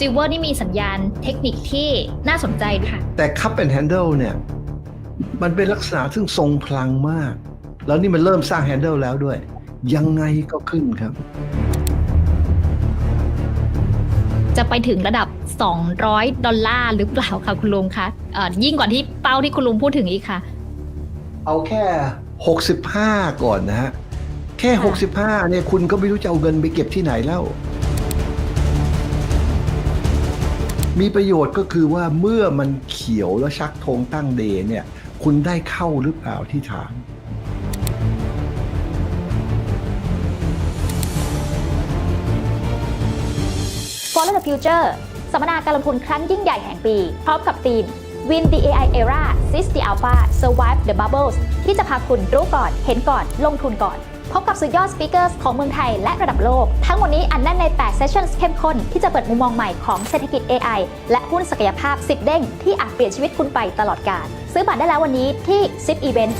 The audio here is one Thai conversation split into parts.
จิวเวอร์นี่มีสัญญาณเทคนิคที่น่าสนใจค่ะ แต่ cup and handle เนี่ย มันเป็นลักษณะซึ่งทรงพลังมาก แล้วนี่มันเริ่มสร้าง handle แล้วด้วย ยังไงก็ขึ้นครับ จะไปถึงระดับ 200 ดอลลาร์หรือเปล่าคะคุณลุงคะเอ่อยิ่งกว่าที่เป้าที่คุณลุงพูดถึงอีกค่ะ เอาแค่ 65 ก่อนนะฮะ แค่ค่ะ65เนี่ยคุณก็ไม่รู้จะเอาเงินไปเก็บที่ไหนแล้ว มีประโยชน์ก็คือว่าเมื่อมันเขียวแล้วชักธงตั้งเดย์เนี่ย คุณได้เข้าหรือเปล่าที่ถาม Follow the Future สัมมนาการลงทุนครั้งยิ่งใหญ่แห่งปี พร้อมกับทีม Win the AI Era Seize the Alpha Survive the Bubbles ที่จะพาคุณรู้ก่อน เห็นก่อน ลงทุนก่อน พบกับสุดยอดสปีกเกอร์ของเมืองไทยและระดับโลก ทั้งหมดนี้อันแน่นใน 8 เซสชั่นเข้มข้น ที่จะเปิดมุมมองใหม่ของเศรษฐกิจ AI และหุ้นศักยภาพ 10 เด้ง ที่อาจเปลี่ยนชีวิตคุณไปตลอดกาลซื้อบัตรได้แล้ววันนี้ที่10 Event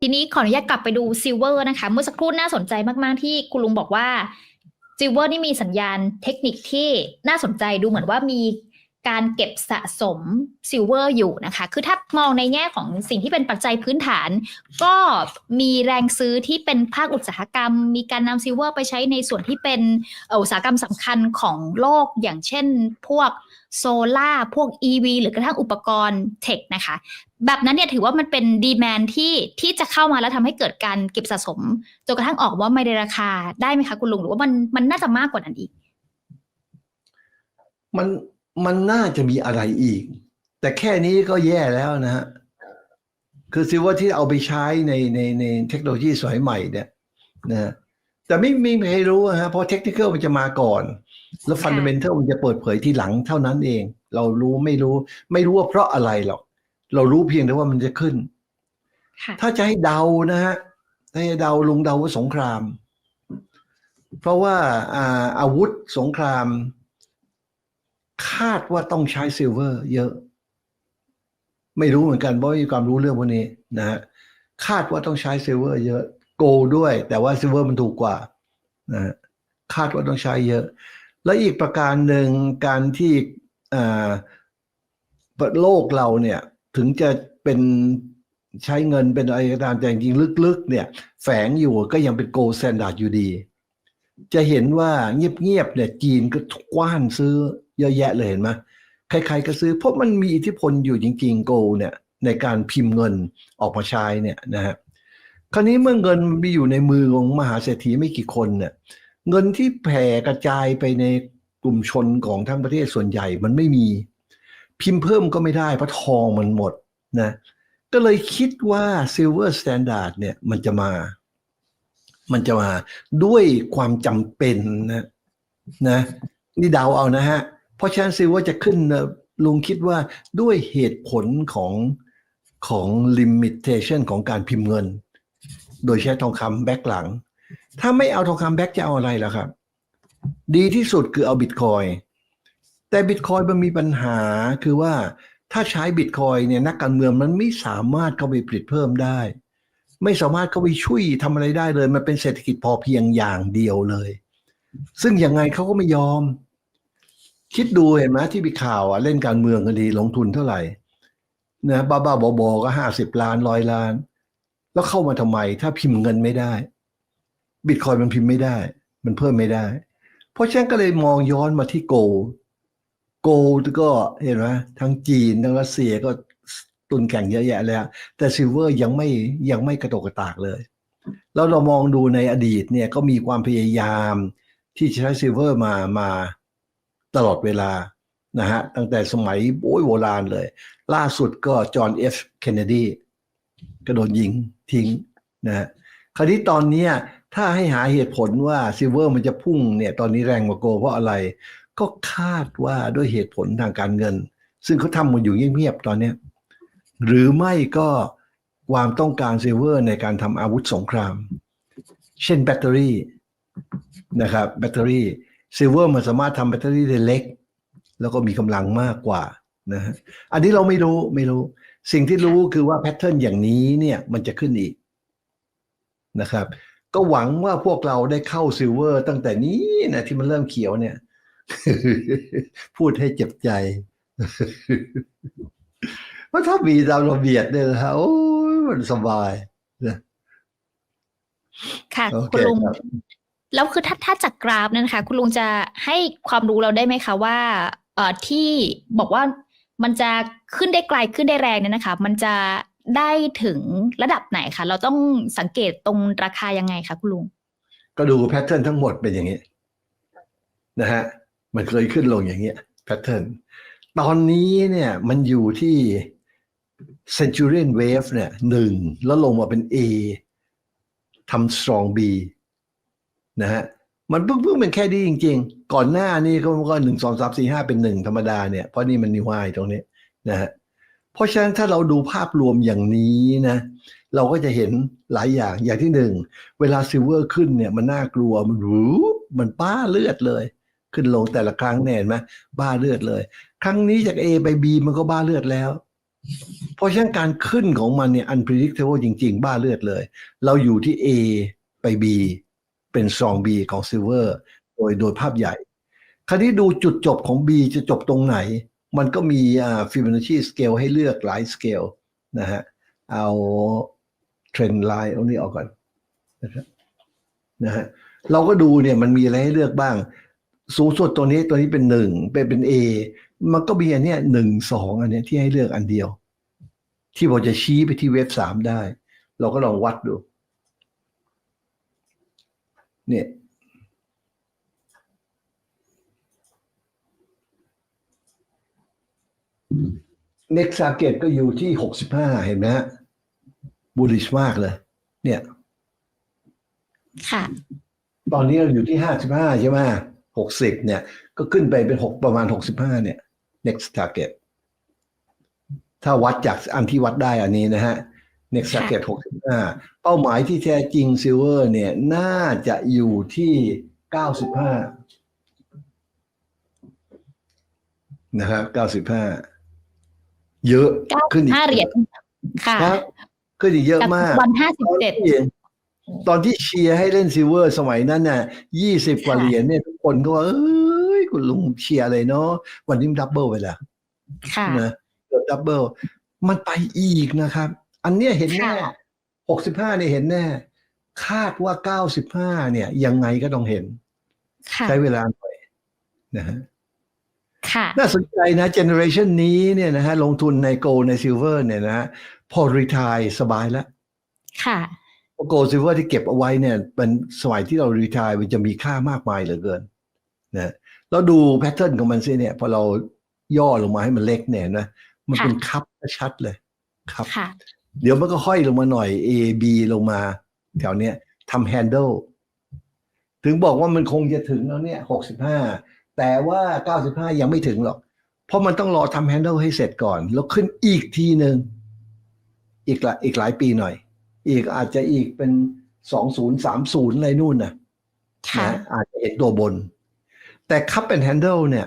ทีนี้ขออนุญาตกลับไปดูซิลเวอร์นะคะ เมื่อสักครู่น่าสนใจมากๆ ที่คุณลุงบอกว่าซิลเวอร์นี่มีสัญญาณเทคนิคที่น่าสนใจดูเหมือนว่ามี การเก็บสะสมซิลเวอร์อยู่นะคะ คือถ้ามองในแง่ของสิ่งที่เป็นปัจจัยพื้นฐาน ก็มีแรงซื้อที่เป็นภาคอุตสาหกรรม มีการนำซิลเวอร์ไปใช้ในส่วนที่เป็นอุตสาหกรรมสำคัญของโลก อย่างเช่นพวกโซล่าพวก EV หรือกระทั่งอุปกรณ์เทคนะคะ แบบนั้นเนี่ยถือว่ามันเป็นดีแมนที่ที่จะเข้ามาแล้วทำให้เกิดการเก็บสะสมจนกระทั่งออกว่าไม่ได้ราคาได้ไหมคะคุณลุงหรือว่ามันมันน่าจะมากกว่านั้นอีก มัน มันน่าจะมีอะไรอีก แต่แค่นี้ก็แย่แล้วนะฮะคือซิว่าที่เอาไปใช้ในในในเทคโนโลยีสมัยใหม่เนี่ยนะฮะแต่ไม่ไม่มีใครรู้อะฮะเพราะเทคนิคมันจะมาก่อน แล้วฟันเดเมนทัลมันจะเปิดเผยทีหลังเท่านั้นเอง เรารู้ไม่รู้ ไม่รู้ว่าเพราะอะไรหรอก เรารู้เพียงแต่ว่ามันจะขึ้นค่ะถ้าจะให้เดานะฮะถ้าให้เดาลุงเดาว่าสงคราม เพราะว่าอ่าอาวุธสงครามคาดว่าต้องใช้ซิลเวอร์เยอะ ไม่รู้เหมือนกันเพราะม่มีความรู้เรื่องพวกนี้นะฮะคาดว่าต้องใช้ซิลเวอร์เยอะ โกลด้วย แต่ว่าซิลเวอร์มันถูกกว่านะฮะคาดว่าต้องใช้เยอะ และอีกประการหนึ่งการที่อ่าโลกเราเนี่ยถึงจะเป็นใช้เงินเป็นอะไรก็ตามแต่จริงๆลึกๆเนี่ยแฝงอยู่ก็ยังเป็นโกล d แ t นดาร์ดอยู่ดี จะเห็นว่าเงียบๆเนี่ยจีนก็กว้านซื้อเยอะแยะเลยเห็นไหมใครๆก็ซื้อเพราะมันมีอิทธิพลอยู่จริงๆโกลเนี่ยในการพิมพ์เงินออกมาใช้เนี่ยนะฮะคราวนี้เมื่อเงินมีอยู่ในมือของมหาเศรษฐีไม่กี่คนเนี่ยเงินที่แผ่กระจายไปในกลุ่มชนของทั้งประเทศส่วนใหญ่มันไม่มี พิมพ์เพิ่มก็ไม่ได้เพราะทองมันหมดนะก็เลยคิดว่า Silver Standard เนี่ยมันจะมา มันจะมาด้วยความจำเป็นนะนะนี่เดาเอานะฮะ เพราะฉะนั้น Silver จะขึ้นนะลุงคิดว่าด้วยเหตุผลของของ limitation ของการพิมพ์เงิน โดยใช้ทองคำแบ็กหลัง ถ้าไม่เอาทองคำแบ็กจะเอาอะไรล่ะครับ ดีที่สุดคือเอาบิตคอยแต่บิตคอยมันมีปัญหาคือว่าถ้าใช้บิตคอยเนี่ยนักการเมืองมันไม่สามารถเข้าไปผลิตเพิ่มได้ ไม่สามารถเข้าไปช่วยทำอะไรได้เลย มันเป็นเศรษฐกิจพอเพียงอย่างเดียวเลย ซึ่งยังไงเขาก็ไม่ยอม คิดดูเห็นไหมที่มีข่าวอะเล่นการเมืองกันดีลงทุนเท่าไหร่นะบ้าบ้าๆบอๆก็ห้าสิบล้านร้อยล้าน แล้วเข้ามาทำไม ถ้าพิมพ์เงินไม่ได้ บิตคอยมันพิมพ์ไม่ได้ มันเพิ่มไม่ได้ เพราะฉะนั้นก็เลยมองย้อนมาที่โกลโกลก็เห็นไหมทั้งจีนทั้งรัสเซียก็ ตุนแข่งเยอะแยะแล้วแต่ซิลเวอร์ยังไม่ยังไม่กระโตกกระตากเลย แล้วเรามองดูในอดีตเนี่ยก็มีความพยายามที่ใช้ซิลเวอร์มามาตลอดเวลานะฮะตั้งแต่สมัยโอ้ยโบราณเลย ล่าสุดก็จอห์นเอฟเคนเนดีก็โดนยิงทิ้งนะคราวนี้ตอนนี้ถ้าให้หาเหตุผลว่าซิลเวอร์มันจะพุ่งเนี่ยตอนนี้แรงกว่าโก เพราะอะไร ก็คาดว่าด้วยเหตุผลทางการเงิน ซึ่งเขาทำมันอยู่เงียบๆตอนเนี้ย หรือไม่ก็ความต้องการซิลเวอร์ในการทำอาวุธสงคราม เช่นแบตเตอรี่นะครับแบตเตอรี่ซิลเวอร์มันสามารถทำแบตเตอรี่ได้เล็ก แล้วก็มีกำลังมากกว่านะฮะอันนี้เราไม่รู้ไม่รู้ สิ่งที่รู้คือว่าแพทเทิร์นอย่างนี้เนี่ยมันจะขึ้นอีกนะครับ ก็หวังว่าพวกเราได้เข้าซิลเวอร์ตั้งแต่นี้นะที่มันเริ่มเขียวเนี่ย พูดให้เจ็บใจ เพราะถ้ามีดาวระเบียดเนี่ยนะฮะโอ้ยมันสบายค่ะโอเคคุณลุงครับแล้วคือถ้าถ้าจากกราฟเนยนะคะคุณลุงจะให้ความรู้เราได้ไหมคะว่า เอ่อที่บอกว่ามันจะขึ้นได้ไกลขึ้นได้แรงเนี่ยนะคะ มันจะได้ถึงระดับไหนคะเราต้องสังเกตตรงราคายังไงคะคุณลุง ก็ดูแพทเทิร์นทั้งหมดเป็นอย่างนี้ นะฮะ มันเคยขึ้นลงอย่างเงี้ยแพทเทิร์นตอนนี้เนี่ยมันอยู่ที่ Centurion Wave เนี่ยหนึ่งแล้วลงมาเป็น A ทำ strong B นะฮะมันเพิ่งเพิ่งเป็นแค่ดีจริง ๆ ก่อนหน้านี้ก็ก็หนึ่งสองสามสี่ห้าเป็นหนึ่งธรรมดาเนี่ยเพราะนี่มันนิวไฮตรงนี้นะฮะเพราะฉะนั้นถ้าเราดูภาพรวมอย่างนี้นะ เราก็จะเห็นหลายอย่างอย่างที่หนึ่งเวลาซิลเวอร์ขึ้นเนี่ยมันน่ากลัวมันรูมันบ้าเลือดเลย ขึ้นลงแต่ละครั้งเนี่ยเห็นไหมบ้าเลือดเลย ครั้งนี้จาก A ไป B มันก็บ้าเลือดแล้ว เพราะฉะนั้นการขึ้นของมันเนี่ย unpredictable จริง ๆ บ้าเลือดเลย เราอยู่ที่ A ไป B เป็นซอง B ของซิลเวอร์โดยโดยภาพใหญ่ คราวนี้ดูจุดจบของ B จะจบตรงไหน มันก็มีอ่า Fibonacci scale ให้เลือกหลายสเกลนะฮะ เอาเทรนด์ไลน์ตรงนี้ออกก่อนนะครับนะฮะเราก็ดูเนี่ยมันมีอะไรให้เลือกบ้าง สูงสุดตัวนี้ตัวนี้เป็นหนึ่งเป็นเป็น A มันก็มีอันเนี้ยหนึ่งสองอันเนี้ยที่ให้เลือกอันเดียว ที่เราจะชี้ไปที่เว็บสามได้ เราก็ลองวัดดู เนี่ย next target ก็อยู่ที่หกสิบห้าเห็นไหมฮะ bullish มากเลย เนี่ย ค่ะ ตอนนี้เราอยู่ที่ห้าสิบห้าใช่ไหมหกสิบเนี่ย ก็ขึ้นไปเป็นหกประมาณหกสิบห้าเนี่ย next target ถ้าวัดจากอันที่วัดได้อันนี้นะฮะ next ค่ะ target หกสิบห้าเป้าหมายที่แท้จริง silver เนี่ยน่าจะอยู่ที่เก้าสิบห้านะครับเก้าสิบห้าเยอะเก้าขึ้นอีกห้าเหรียญค่ะครับขึ้นอีกเยอะจากมากวันห้าสิบตอนเจ็ดที่ตอนที่เชียร์ให้เล่นซิลเวอร์สมัยนั้นน่ะยี่สิบกว่าค่ะเหรียญเนี่ยทุกคนก็ว่าเอ้ย คุณลุงเชียร์เลยเนาะวันนี้มันดับเบิลไปแล้วค่ะนะเกิดดับเบิลมันไปอีกนะครับ อันเนี้ยเห็นแน่ค่ะหกสิบห้าเนี่ยเห็นแน่ คาดว่าเก้าสิบห้าเนี่ย ยังไงก็ต้องเห็นค่ะใช้เวลาหน่อยนะฮะค่ะน่าสนใจนะเจเนอเรชันนี้เนี่ยนะฮะลงทุนในโกลในซิลเวอร์เนี่ยนะฮะพอรีทายสบายแล้ว ค่ะโกลซิลเวอร์ที่เก็บเอาไว้เนี่ยเป็นสมัยที่เรารีทายมันจะมีค่ามากมายเหลือเกินนะ เราดูแพทเทิร์นของมันสิเนี่ยพอเราย่อลงมาให้มันเล็กเนี่ยนะมันเป็นคัพชัดเลยครับค่ะเดี๋ยวมันก็ห้อยลงมาหน่อย A B ลงมา แถวเนี้ยทำแฮนเดิลถึงบอกว่ามันคงจะถึงแล้วเนี่ยหกสิบห้าแต่ว่าเก้าสิบห้ายังไม่ถึงหรอก เพราะมันต้องรอทำแฮนเดิลให้เสร็จก่อน แล้วขึ้นอีกทีหนึ่งอีกละอีกหลายปีหน่อย อีกอาจจะอีกเป็นสองศูนย์สามศูนย์อะไรนู่นนะค่ะนะอาจจะเห็นตัวบน แต่คัพเป็นแฮนเดิลเนี่ย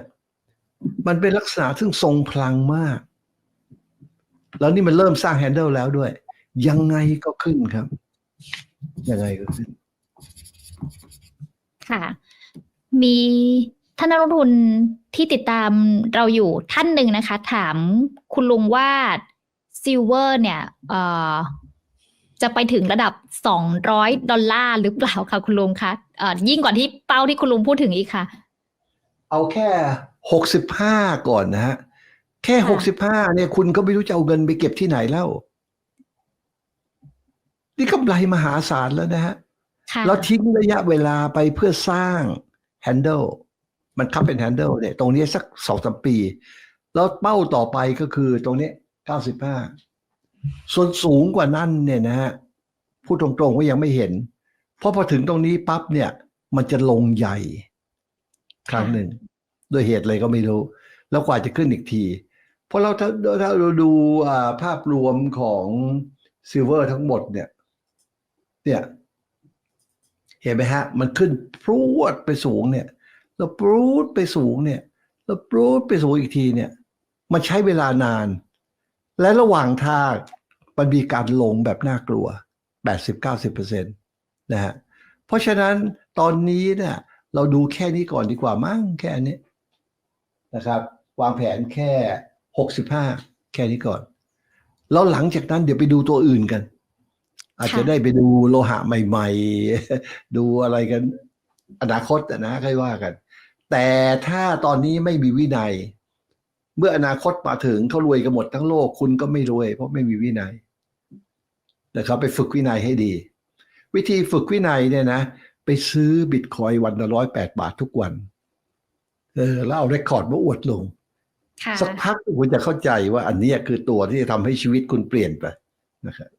มันเป็นลักษณะซึ่งทรงพลังมาก แล้วนี่มันเริ่มสร้างแฮนเดิลแล้วด้วย ยังไงก็ขึ้นครับ ยังไงก็ขึ้น ค่ะ มีท่านนักลงทุนที่ติดตามเราอยู่ท่านหนึ่งนะคะ ถามคุณลุงว่าซิลเวอร์เนี่ยจะไปถึงระดับสองร้อยดอลลาร์หรือเปล่าคะคุณลุงคะยิ่งกว่าที่เป้าที่คุณลุงพูดถึงอีกค่ะ เอาแค่หกสิบห้าก่อนนะฮะ แค่หค่ะกสิบห้าเนี่ย คุณก็ไม่รู้จะเอาเงินไปเก็บที่ไหนแล้ว นี่กำไรมหาศาลแล้วนะฮะค่ะแล้วทิ้งระยะเวลาไปเพื่อสร้างแฮนเดิลมันคับเป็นแฮนเดิลเนี่ย ตรงนี้สักสองสามปี แล้วเป้าต่อไปก็คือตรงนี้เก้าสิบห้าส่วนสูงกว่านั้นเนี่ยนะฮะพูดตรงๆว่ายังไม่เห็น เพราะพอถึงตรงนี้ปั๊บเนี่ย มันจะลงใหญ่ ครั้งหนึ่ง ด้วยเหตุอะไรก็ไม่รู้ แล้วกว่าจะขึ้นอีกที เพราะเราถ้าถ้าเราดูอ่าภาพรวมของซิลเวอร์ทั้งหมดเนี่ย เนี่ย เห็นไหมฮะ มันขึ้นพรวดไปสูงเนี่ย แล้วปรูดไปสูงเนี่ย แล้วปรูดไปสูงอีกทีเนี่ย มันใช้เวลานาน และระหว่างทางมันมีการลงแบบน่ากลัว 80-90%นะฮะ เพราะฉะนั้นตอนนี้เนี่ย เราดูแค่นี้ก่อนดีกว่ามั้งแค่นี้นะครับ วางแผนแค่หกสิบห้าแค่นี้ก่อน แล้วหลังจากนั้นเดี๋ยวไปดูตัวอื่นกัน อาจจะได้ไปดูโลหะใหม่ ๆ ดูอะไรกัน อนาคตอะนะค่อยว่ากัน แต่ถ้าตอนนี้ไม่มีวินัย เมื่ออนาคตมาถึงเขารวยกันหมดทั้งโลกคุณก็ไม่รวย เพราะไม่มีวินัยนะครับไปฝึกวินัยให้ดี วิธีฝึกวินัยเนี่ยนะ ไปซื้อบิตคอยน์วันละร้อยแปดบาททุกวัน เออ แล้วเอาเรคคอร์ดมาอวดลงค่ะสักพักคุณจะเข้าใจว่าอันเนี้ยคือตัวที่จะทำให้ชีวิตคุณเปลี่ยนไปนะครับ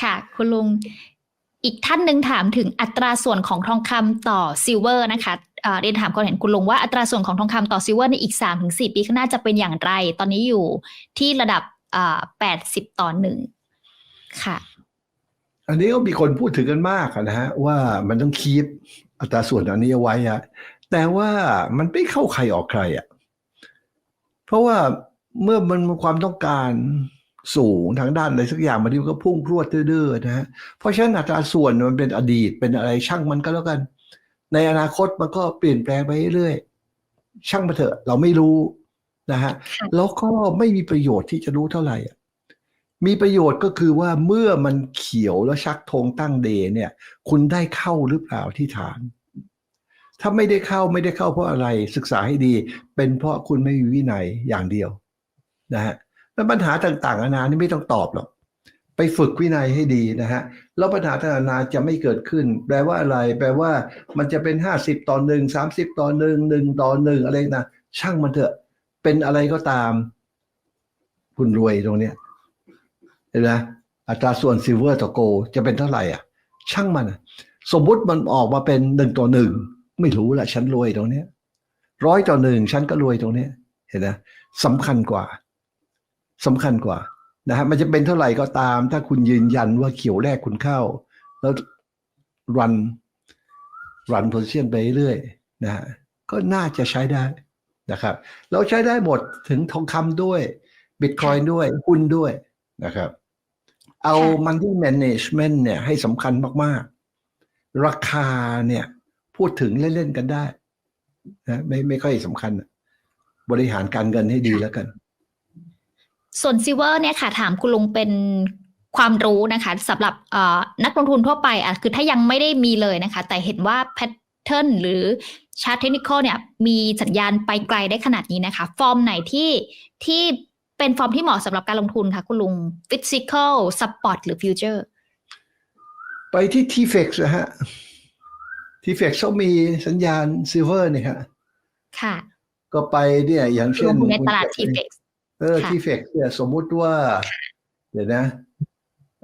ค่ะ คุณลุงอีกท่านหนึ่งถามถึงอัตราส่วนของทองคำต่อซิลเวอร์นะคะเอ่อเรียนถามความเห็นคุณลุงว่าอัตราส่วนของทองคำต่อซิลเวอร์ในอีกสามถึงสี่ปีข้างหน้าจะเป็นอย่างไร ตอนนี้อยู่ที่ระดับแปดสิบต่อหนึ่งค่ะ อันนี้ก็มีคนพูดถึงกันมากอะนะฮะว่ามันต้องคีปอัตราส่วนอันนี้เอาไว้อะแต่ว่ามันไม่เข้าใครออกใครอะเพราะว่าเมื่อมันมีความต้องการสูงทางด้านอะไรสักอย่างมันก็พุ่งพรวดดื้อๆนะฮะเพราะฉะนั้นอัตราส่วนมันเป็นอดีตเป็นอะไรช่างมันก็แล้วกัน ในอนาคตมันก็เปลี่ยนแปลงไปเรื่อยๆช่างมาเถอะเราไม่รู้นะฮะค่ะแล้วก็ไม่มีประโยชน์ที่จะรู้เท่าไหร่อะ มีประโยชน์ก็คือว่าเมื่อมันเขียวแล้วชักธงตั้งเดย์เนี่ย คุณได้เข้าหรือเปล่าที่ฐาน ถ้าไม่ได้เข้าไม่ได้เข้าเพราะอะไรศึกษาให้ดี เป็นเพราะคุณไม่มีวินัยอย่างเดียวนะฮะแล้วปัญหาต่างๆนานานี่ไม่ต้องตอบหรอกไปฝึกวินัยให้ดีนะฮะแล้วปัญหาต่างๆนานจะไม่เกิดขึ้น แปลว่าอะไร แปลว่ามันจะเป็นห้าสิบต่อหนึ่งสามสิบต่อหนึ่งหนึ่งต่อหนึ่งอะไรนะช่างมันเถอะ เป็นอะไรก็ตาม คุณรวยตรงเนี้ย เห็นไหมอัตราส่วนซิลเวอร์ต่อโกลจะเป็นเท่าไหร่อะ ช่างมันสมมุติมันออกมาเป็นหนึ่งต่อหนึ่งไม่รู้ละฉันรวยตรงเนี้ยร้อยต่อหนึ่งฉันก็รวยตรงเนี้ยเห็นไหมสำคัญกว่าสำคัญกว่านะฮะมันจะเป็นเท่าไหร่ก็ตาม ถ้าคุณยืนยันว่าเขียวแรกคุณเข้า แล้วรันรันโพซิชันไปเรื่อยนะฮะก็น่าจะใช้ได้นะครับเราใช้ได้หมดถึงทองคำด้วยบิตคอยด้วยหุ้นด้วยนะครับ เอาค่ะ Money Management เนี่ยให้สำคัญมาก ๆ ราคาเนี่ย พูดถึงเล่น ๆ กันได้นะไม่ไม่ค่อยสำคัญอะบริหารการเงินให้ดีแล้วกัน ส่วนซิลเวอร์เนี่ยค่ะ ถามคุณลุงเป็นความรู้นะคะสำหรับเอ่อนักลงทุนทั่วไปอะคือถ้ายังไม่ได้มีเลยนะคะ แต่เห็นว่าแพทเทิร์นหรือชาร์ตเทคนิคเนี่ยมีสัญญาณไปไกลได้ขนาดนี้นะคะ ฟอร์มไหนที่ที่ เป็นฟอร์มที่เหมาะสำหรับการลงทุนคะคุณลุง physical spot หรือ future ไปที่ TFX นะฮะ TFX เขามีสัญญาณซิลเวอร์เนี่ยฮะค่ะ ก็ไปเนี่ยอย่างลเช่นงทุนในตลาดคุณ TFX เออค่ะ TFX เนี่ยสมมุติว่า เดี๋ยวนะ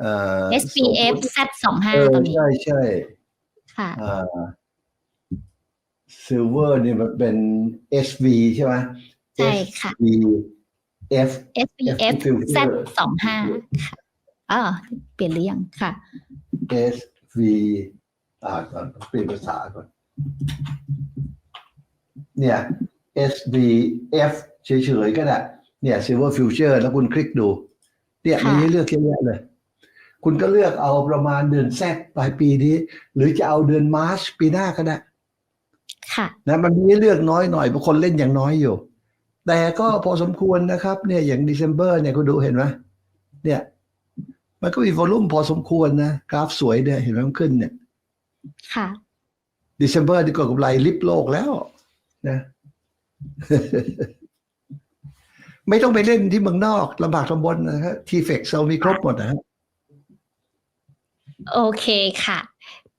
เอ่อ SPF สมมุติ Z สองห้าเออตัวนี้ ใช่ใช่ค่ะอ่าซิลเวอร์เนี่ยมันเป็น SV ใช่ไหมใช่ค่ะ SVF SPF Z Future สองห้าค่ะอ๋อเปลี่ยนหรือยังค่ะ SV อ่านก่อนเปลี่ยนภาษาก่อน เนี่ย SVF เฉยๆก็ได้เนี่ย Silver Future แล้วคุณคลิกดู เนี่ยค่ะมีให้เลือกเยอะแยะเลย คุณก็เลือกเอาประมาณเดือนแซดปลายปีนี้ หรือจะเอาเดือนมาร์ชปีหน้าก็ได้ ค่ะ นะ มันมีให้เลือกน้อยหน่อยบางคนเล่นอย่างน้อยอยู่ แต่ก็พอสมควรนะครับ เนี่ยอย่าง December เนี่ยคุณดูเห็นไหมเนี่ย มันก็มีวอลุ่มพอสมควรนะ กราฟสวยเนี่ยเห็นไหมมันขึ้นเนี่ย ค่ะ December ดีกว่ากำไรลิบโลกแล้ว นะ ไม่ต้องไปเล่นที่เมืองนอกลำบากลำบนนะฮะทีเฟกเรามีครบหมดนะฮะ โอเคค่ะ